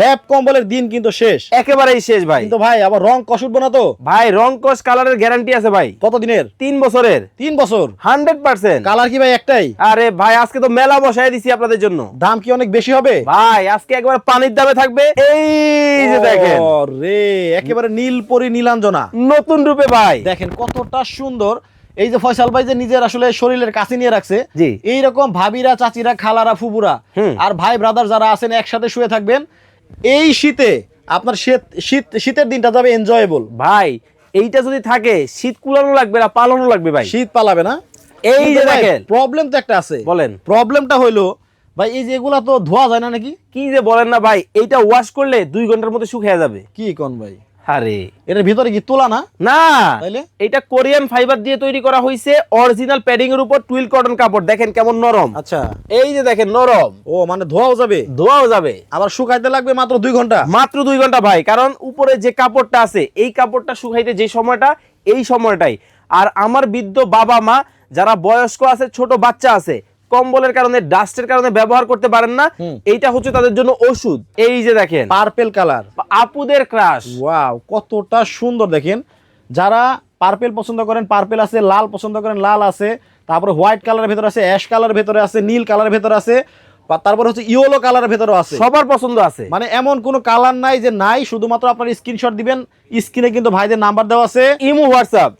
ল্যাপ কম্বলের দিন কিন্তু শেষ। একেবারেই শেষ ভাই। কিন্তু ভাই আবার রং কষ উঠবো না তো? ভাই রং কস কালারের গ্যারান্টি আছে ভাই। কত দিনের তিন বছরের। তিন বছর? হান্ড্রেড পার্সেন্ট কালার কি ভাই একটাই? আরে ভাই আজকে তো মেলা বসায় দিছি আপনাদের জন্য। দাম কি অনেক বেশি হবে? ভাই আজকে একবার পানির দামে থাকবে। এই যে দেখেন। রে একেবারে নীল পরি নীলাঞ্জনা। নতুন রূপে ভাই। দেখেন কতটা সুন্দর। এই যে ফয়সাল ভাই যে নিজের আসলে শরীরের কাছে নিয়ে রাখছে। এইরকম ভাবিরা চাচিরা খালারা ফুবুরা। আর ভাই ব্রাদার যারা আছেন একসাথে শুয়ে থাকবেন। এই শীতে আপনার শীত শীত শীতের দিনটা যাবে এনজয়েবল ভাই এইটা যদি থাকে শীত কুলানো লাগবে না পালানো লাগবে ভাই। শীত পালাবে না। এই যে দেখেন। প্রবলেম তো একটা আছে। বলেন। প্রবলেমটা হইল ভাই এই যে এগুলা তো ধোয়া যায় না নাকি? কি যে বলেন না ভাই এইটা ওয়াশ করলে দুই ঘণ্টার মধ্যে শুকিয়ে যাবে। কি কোন ভাই? আরে। এটার ভিতরে কি তোলা না? না। এটা কোরিয়ান ফাইবার দিয়ে তৈরি করা হয়েছে অরিজিনাল প্যাডিং এর উপর টুইল কটন কাপড়। দেখেন কেমন নরম। আচ্ছা। এই যে দেখেন নরম। ও মানে ধোয়াও যাবে? ধোয়াও যাবে। আবার শুকাইতে লাগবে মাত্র দুই ঘণ্টা? মাত্র দুই ঘণ্টা ভাই কারণ উপরে যে কাপড়টা আছে এই কাপড়টা শুকাইতে যে সময়টা এই সময়টাই। আর আমার বৃদ্ধ বাবা মা যারা বয়স্ক আছে ছোট বাচ্চা আছে কম্বলের কারণে ডাস্টের কারণে ব্যবহার করতে পারেন না। এইটা হচ্ছে তাদের জন্য ওষুধ। এই যে দেখেন পার্পেল কালার আপুদের ক্রাশ ওয়াও কতটা সুন্দর দেখেন। যারা পার্পেল পছন্দ করেন পার্পেল আছে লাল পছন্দ করেন লাল আছে তারপরে হোয়াইট কালারের ভেতরে আছে অ্যাশ কালারের ভেতরে আছে নীল কালারের ভেতরে আছে তারপর হচ্ছে ইয়েলো কালারের ভেতরেও আছে। সবার পছন্দ আছে। মানে এমন কোনো কালার নাই যে নাই শুধুমাত্র আপনার স্ক্রিনশট দিবেন স্ক্রিনে কিন্তু ভাইদের নাম্বার দেওয়া আছে। Imo WhatsApp